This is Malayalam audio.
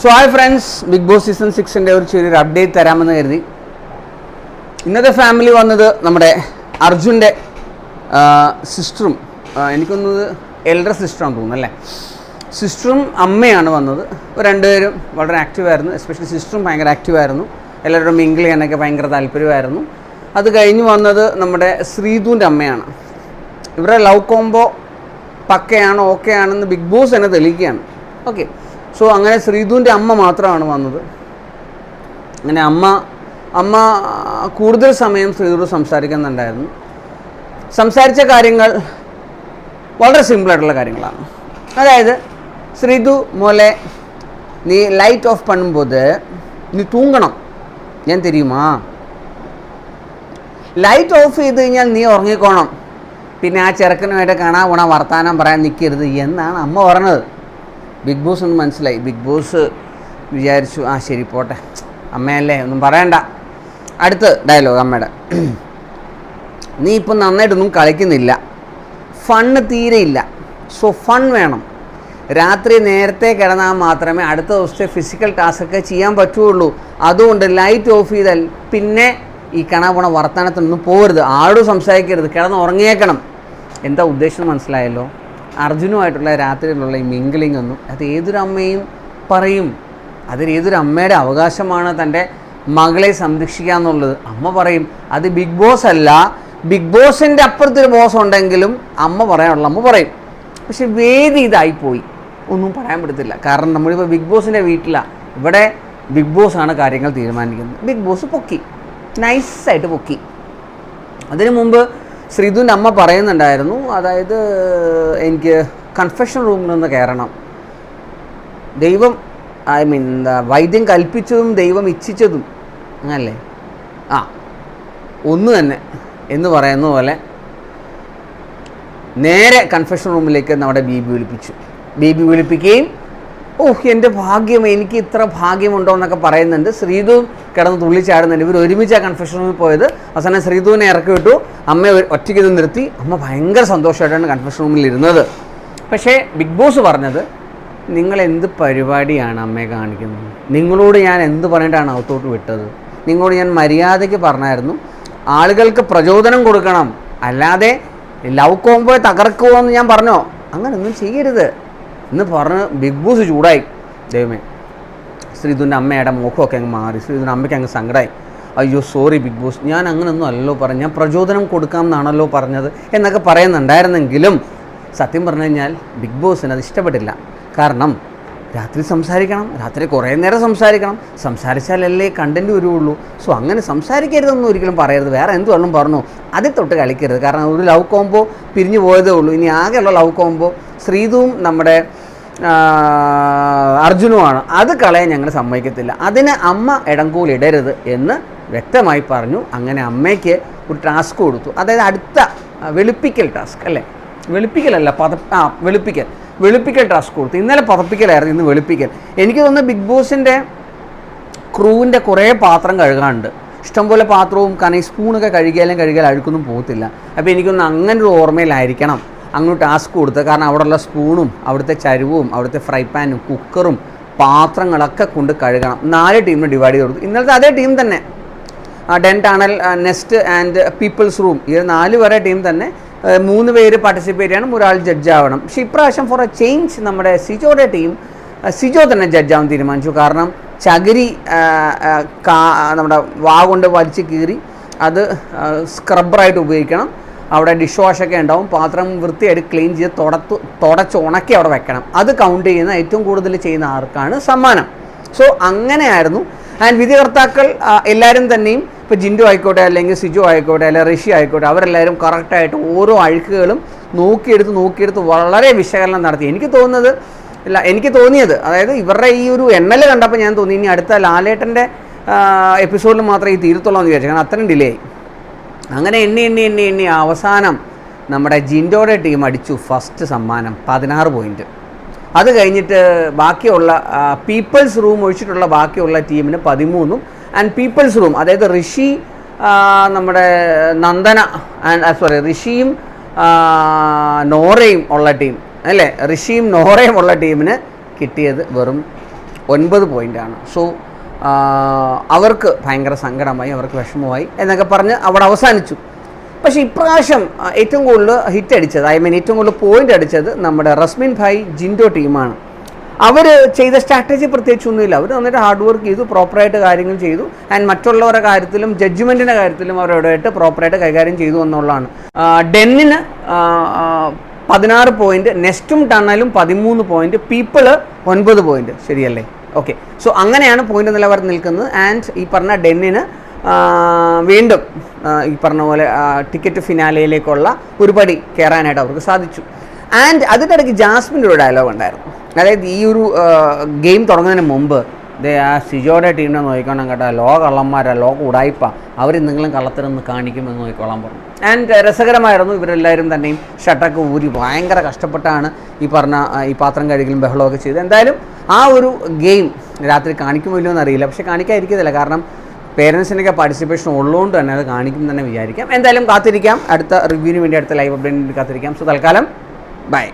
So hi friends Bigg Boss season സിക്സിന്റെ ഒരു ചെറിയൊരു അപ്ഡേറ്റ് തരാമെന്ന് കരുതി. ഇന്നത്തെ ഫാമിലി വന്നത് നമ്മുടെ അർജുന്റെ സിസ്റ്ററും എനിക്കൊന്നത് എൽഡർ സിസ്റ്ററാണ് തോന്നുന്നു അല്ലേ? സിസ്റ്ററും അമ്മയാണ് വന്നത്. രണ്ടുപേരും വളരെ ആക്റ്റീവായിരുന്നു എസ്പെഷ്യലി സിസ്റ്ററും ഭയങ്കര ആക്റ്റീവായിരുന്നു എല്ലാവരോടും മിങ്കിൾ ചെയ്യാനൊക്കെ ഭയങ്കര താല്പര്യമായിരുന്നു. അത് കഴിഞ്ഞ് വന്നത് നമ്മുടെ ശ്രീധുവിന്റെ അമ്മയാണ്. ഇവരുടെ ലവ് കോംബോ പക്കയാണ് ഓക്കെ ആണെന്ന് ബിഗ് ബോസ് തന്നെ തെളിയിക്കുകയാണ്. ഓക്കെ സോ അങ്ങനെ ശ്രീധുവിന്റെ അമ്മ മാത്രമാണ് വന്നത്. അങ്ങനെ അമ്മ അമ്മ കൂടുതൽ സമയം ശ്രീധുവോട് സംസാരിക്കുന്നുണ്ടായിരുന്നു. സംസാരിച്ച കാര്യങ്ങൾ വളരെ സിമ്പിളായിട്ടുള്ള കാര്യങ്ങളാണ്. അതായത് ശ്രീധു മോലെ നീ ലൈറ്റ് ഓഫ് പണുമ്പോൾ നീ തൂങ്ങണം. ഞാൻ തരുമാ ലൈറ്റ് ഓഫ് ചെയ്ത് കഴിഞ്ഞാൽ നീ ഉറങ്ങിക്കോണം. പിന്നെ ആ ചെറുക്കനുമായിട്ട് കാണാൻ പോണ വർത്താനം പറയാൻ നിൽക്കരുത് എന്നാണ് അമ്മ പറഞ്ഞത്. ബിഗ് ബോസ് ഒന്ന് മനസ്സിലായി. ബിഗ് ബോസ് വിചാരിച്ചു ആ ശരി പോട്ടെ. അമ്മയല്ലേ ഒന്നും പറയണ്ട. അടുത്ത ഡയലോഗ് അമ്മയുടെ. നീ ഇപ്പം നന്നായിട്ടൊന്നും കളിക്കുന്നില്ല. ഫണ്ണ് തീരെയില്ല സോ ഫൺ വേണം. രാത്രി നേരത്തെ കിടന്നാൽ മാത്രമേ അടുത്ത ദിവസത്തെ ഫിസിക്കൽ ടാസ്കൊക്കെ ചെയ്യാൻ പറ്റുള്ളൂ. അതുകൊണ്ട് ലൈറ്റ് ഓഫ് ചെയ്താൽ പിന്നെ ഈ കാണാൻ പോണ വർത്തമാനത്തിനൊന്നും പോകരുത് ആരോടും സംസാരിക്കരുത്. കിടന്ന് ഉറങ്ങിയേക്കണം എന്താ ഉദ്ദേശം മനസ്സിലായല്ലോ? അർജുനുമായിട്ടുള്ള രാത്രിയിലുള്ള ഈ മിങ്കിളിംഗ് ഒന്നും അത് ഏതൊരു അമ്മയും പറയും. അതിൽ ഏതൊരു അമ്മയുടെ അവകാശമാണ് തന്റെ മകളെ സംരക്ഷിക്കുക എന്നുള്ളത്. അമ്മ പറയും അത് ബിഗ് ബോസ് അല്ല. ബിഗ് ബോസിന്റെ അപ്പുറത്തൊരു ബോസ് ഉണ്ടെങ്കിലും അമ്മ പറയാനുള്ള അമ്മ പറയും. പക്ഷെ വേദി ഇതായിപ്പോയി ഒന്നും പറയാൻ പറ്റത്തില്ല. കാരണം നമ്മളിപ്പോൾ ബിഗ് ബോസിന്റെ വീട്ടിലാണ് ഇവിടെ ബിഗ് ബോസ് ആണ് കാര്യങ്ങൾ തീരുമാനിക്കുന്നത്. ബിഗ് ബോസ് പൊക്കി. നൈസായിട്ട് പൊക്കി. അതിനു മുമ്പ് ശ്രീധുവിന്റെ അമ്മ പറയുന്നുണ്ടായിരുന്നു അതായത് എനിക്ക് കൺഫെഷൻ റൂമിൽ നിന്ന് കയറണം. ദൈവം ഐ മീൻ എന്താ വൈദ്യം കൽപ്പിച്ചതും ദൈവം ഇച്ഛിച്ചതും അങ്ങനല്ലേ? ആ ഒന്ന് തന്നെ എന്ന് പറയുന്ന പോലെ നേരെ കൺഫെഷൻ റൂമിലേക്ക് നമ്മുടെ ബി വിളിപ്പിച്ചു. ബി വിളിപ്പിക്കുകയും ഓഹ് എന്റെ ഭാഗ്യം എനിക്ക് ഇത്ര ഭാഗ്യമുണ്ടോ എന്നൊക്കെ പറയുന്നുണ്ട്. ശ്രീതു കിടന്ന് തുള്ളിച്ചാടുന്നുണ്ട് ഇവർ ഒരുമിച്ച് ആ കൺഫെഷൻ റൂമിൽ പോയത്. അവസാനം ശ്രീതുവിനെ ഇറക്കി വിട്ടു. അമ്മയെ ഒറ്റയ്ക്ക് ഇത് നിർത്തി. അമ്മ ഭയങ്കര സന്തോഷമായിട്ടാണ് കൺഫെഷൻ റൂമിൽ ഇരുന്നത്. പക്ഷേ ബിഗ് ബോസ് പറഞ്ഞത് നിങ്ങൾ എന്ത് പരിപാടിയാണ് അമ്മയെ കാണിക്കുന്നത്? നിങ്ങളോട് ഞാൻ എന്ത് പറഞ്ഞിട്ടാണ് അകത്തോട്ട് വിട്ടത്? നിങ്ങളോട് ഞാൻ മര്യാദയ്ക്ക് പറഞ്ഞായിരുന്നു. ആളുകൾക്ക് പ്രചോദനം കൊടുക്കണം. അല്ലാതെ ലവ് കോംബോയെ തകർക്കുമോ എന്ന് ഞാൻ പറഞ്ഞോ? അങ്ങനൊന്നും ചെയ്യരുത്. എന്ന് പറഞ്ഞ് ബിഗ് ബോസ് ചൂടായി. ദൈവമേ. ശ്രീധുവിന്റെ അമ്മയുടെ മുഖമൊക്കെ അങ്ങ് മാറി. ശ്രീധുവിന്റെ അമ്മയ്ക്ക് അങ്ങ് സങ്കടമായി അയ്യോ സോറി ബിഗ് ബോസ്. ഞാൻ അങ്ങനൊന്നും അല്ലല്ലോ പറഞ്ഞു ഞാൻ പ്രചോദനം കൊടുക്കാം എന്നാണല്ലോ പറഞ്ഞത് എന്നൊക്കെ പറയുന്നുണ്ടായിരുന്നെങ്കിലും സത്യം പറഞ്ഞു കഴിഞ്ഞാൽ ബിഗ് ബോസിന് അത് ഇഷ്ടപ്പെട്ടില്ല. കാരണം രാത്രി സംസാരിക്കണം രാത്രി കുറേ നേരം സംസാരിക്കണം. സംസാരിച്ചാലല്ലേ കണ്ടന്റ് വരുള്ളൂ സോ അങ്ങനെ സംസാരിക്കരുതെന്നും ഒരിക്കലും പറയരുത്. വേറെ എന്ത് വേണം പറഞ്ഞു. അതിൽ തൊട്ട് കളിക്കരുത്. കാരണം ഒരു ലവ് കോംബോ പിരിഞ്ഞു പോയതേ ഉള്ളൂ. ഇനി ആകെയുള്ള ലവ് കോംബോ ശ്രീതുവും നമ്മുടെ അർജുനുമാണ് അത് കളയാൻ ഞങ്ങൾ സമ്മതിക്കത്തില്ല. അതിന് അമ്മ ഇടങ്കൂലിടരുത് എന്ന് വ്യക്തമായി പറഞ്ഞു. അങ്ങനെ അമ്മയ്ക്ക് ഒരു ടാസ്ക് കൊടുത്തു. അതായത് അടുത്ത വെളുപ്പിക്കൽ ടാസ്ക് അല്ലേ? വെളുപ്പിക്കലല്ല പത ആ വെളുപ്പിക്കൽ. വെളുപ്പിക്കൽ ടാസ്ക് കൊടുത്തു. ഇന്നലെ പതപ്പിക്കലായിരുന്നു ഇന്ന് വെളുപ്പിക്കൽ. എനിക്ക് തോന്നുന്നു ബിഗ് ബോസിന്റെ ക്രൂവിന്റെ കുറേ പാത്രം കഴുകാനുണ്ട്. ഇഷ്ടംപോലെ പാത്രവും കാരണം ഈ സ്പൂണൊക്കെ കഴുകിയാലും കഴുകിയാൽ അഴുക്കൊന്നും പോകത്തില്ല. അപ്പോൾ എനിക്കൊന്ന് അങ്ങനെ ഒരു ഓർമ്മയിലായിരിക്കണം. അങ്ങോട്ട് ടാസ്ക് കൊടുത്തത് കാരണം അവിടെയുള്ള സ്പൂണും അവിടുത്തെ ചരുവും അവിടുത്തെ ഫ്രൈ പാനും കുക്കറും പാത്രങ്ങളൊക്കെ കൊണ്ട് കഴുകണം. നാല് ടീമിന് ഡിവൈഡ് ചെയ്ത് കൊടുത്തു. ഇന്നലത്തെ അതേ ടീം തന്നെ. Den tunnel nest and people's room ഈ നാല് വരെ ടീം തന്നെ മൂന്ന് പേര് പാർട്ടിസിപ്പേറ്റ് ചെയ്യണം ഒരാൾ ജഡ്ജ് ആവണം. പക്ഷേ ഇപ്രാവശ്യം ഫോർ എ ചേഞ്ച് നമ്മുടെ സിജോയുടെ ടീം സിജോ തന്നെ ജഡ്ജാവാൻ തീരുമാനിച്ചു. കാരണം ചകിരി നമ്മുടെ വാ കൊണ്ട് വലിച്ച് കീറി അത് സ്ക്രബ്ബറായിട്ട് ഉപയോഗിക്കണം. അവിടെ ഡിഷ് വാഷൊക്കെ ഉണ്ടാവും. പാത്രം വൃത്തിയായിട്ട് ക്ലീൻ ചെയ്ത് തുടത്ത് തുടച്ച് ഉണക്കി അവിടെ വെക്കണം. അത് കൗണ്ട് ചെയ്യുന്ന ഏറ്റവും കൂടുതൽ ചെയ്യുന്ന ആർക്കാണ് സമ്മാനം. സോ അങ്ങനെയായിരുന്നു. ആൻഡ് വിധികർത്താക്കൾ എല്ലാവരും തന്നെയും ഇപ്പോൾ ജിൻഡു ആയിക്കോട്ടെ അല്ലെങ്കിൽ സിജു ആയിക്കോട്ടെ അല്ലെങ്കിൽ ഋഷി ആയിക്കോട്ടെ അവരെല്ലാവരും കറക്റ്റായിട്ട് ഓരോ അഴുക്കുകളും നോക്കിയെടുത്ത് നോക്കിയെടുത്ത് വളരെ വിശകലനം നടത്തി. എനിക്ക് തോന്നുന്നത് ഇല്ല എനിക്ക് തോന്നിയത് അതായത് ഇവരുടെ ഈ ഒരു എണ്ണൽ കണ്ടപ്പോൾ ഞാൻ തോന്നി ഇനി അടുത്ത ലാലേട്ടന്റെ എപ്പിസോഡിൽ മാത്രമേ ഈ തീരത്തുള്ളൂ എന്ന് വിചാരിച്ചു. കാരണം അത്രയും ഡിലേ ആയി. അങ്ങനെ എണ്ണി എണ്ണി എണ്ണി എണ്ണി അവസാനം നമ്മുടെ ജിൻഡോയുടെ ടീം അടിച്ചു ഫസ്റ്റ് സമ്മാനം പതിനാറ് പോയിന്റ് അത് കഴിഞ്ഞിട്ട് ബാക്കിയുള്ള പീപ്പിൾസ് റൂം ഒഴിച്ചിട്ടുള്ള ബാക്കിയുള്ള ടീമിന് പതിമൂന്നും ആൻഡ് പീപ്പിൾസ് റൂം അതായത് ഋഷി നമ്മുടെ നന്ദന ആൻഡ് സോറി ഋഷിയും നോറയും ഉള്ള ടീം. അല്ലേ? ഋഷിയും നോറയും ഉള്ള ടീമിന് കിട്ടിയത് വെറും ഒൻപത് പോയിന്റാണ് സോ അവർക്ക് ഭയങ്കര സങ്കടമായി അവർക്ക് വിഷമമായി എന്നൊക്കെ പറഞ്ഞ് അവിടെ അവസാനിച്ചു. പക്ഷേ ഇപ്രാവശ്യം ഏറ്റവും കൂടുതൽ ഹിറ്റ് അടിച്ചത് ഐ മീൻ ഏറ്റവും കൂടുതൽ പോയിന്റ് അടിച്ചത് നമ്മുടെ റസ്മിൻ ഭായ് ജിൻഡോ ടീമാണ്. അവർ ചെയ്ത സ്ട്രാറ്റജി പ്രത്യേകിച്ചൊന്നുമില്ല അവർ നന്നായിട്ട് ഹാർഡ് വർക്ക് ചെയ്തു പ്രോപ്പറായിട്ട് കാര്യങ്ങൾ ചെയ്തു. ആൻഡ് മറ്റുള്ളവരുടെ കാര്യത്തിലും ജഡ്ജ്മെന്റിന്റെ കാര്യത്തിലും അവരോടായിട്ട് പ്രോപ്പറായിട്ട് കൈകാര്യം ചെയ്തു എന്നുള്ളതാണ്. ഡെന്നിന് പതിനാറ് പോയിന്റ് നെസ്റ്റും ടണലും പതിമൂന്ന് പോയിന്റ് പീപ്പിൾ ഒൻപത് പോയിന്റ് ശരിയല്ലേ? ഓക്കെ സോ അങ്ങനെയാണ് പോയിന്റ് നിലവാരം നിൽക്കുന്നത്. ആൻഡ് ഈ പറഞ്ഞ ഡെന്നിന് വീണ്ടും ഈ പറഞ്ഞ പോലെ ടിക്കറ്റ് ഫിനാലയിലേക്കുള്ള ഒരു പടി കയറാനായിട്ട് അവർക്ക് സാധിച്ചു. ആൻഡ് അതിന്റെ ഇടയ്ക്ക് ജാസ്മിന്റെ ഒരു ഡയലോഗ് ഉണ്ടായിരുന്നു. അതായത് ഈ ഒരു ഗെയിം തുടങ്ങുന്നതിന് മുമ്പ് ദേ ആ സിജോയുടെ ടീമിനെ നോക്കിക്കോണം കേട്ടോ. ലോ കള്ളന്മാരാ ലോ ഉടായ്പ അവർ നിങ്ങളും കള്ളത്തിനൊന്ന് കാണിക്കുമെന്ന് നോക്കിക്കോളാൻ പറഞ്ഞു. ആൻഡ് രസകരമായിരുന്നു ഇവരെല്ലാവരും തന്നെയും. ഷട്ടൊക്കെ ഊരി ഭയങ്കര കഷ്ടപ്പെട്ടാണ് ഈ പറഞ്ഞ ഈ പാത്രം കഴുകലും ബഹളമൊക്കെ ചെയ്ത് എന്തായാലും ആ ഒരു ഗെയിം രാത്രി കാണിക്കുമോ ഇല്ലയോ എന്നറിയില്ല. പക്ഷേ കാണിക്കാതിരിക്കത്തില്ല. കാരണം പേരൻസിനൊക്കെ പാർട്ടിസിപ്പേഷൻ ഉള്ളതുകൊണ്ട് തന്നെ അത് കാണിക്കും തന്നെ വിചാരിക്കാം. എന്തായാലും കാത്തിരിക്കാം. അടുത്ത റിവ്യൂവിന് വേണ്ടി അടുത്ത ലൈവ് അപ്ഡേറ്റിന് കാത്തിരിക്കാം. സോ തൽക്കാലം ബൈ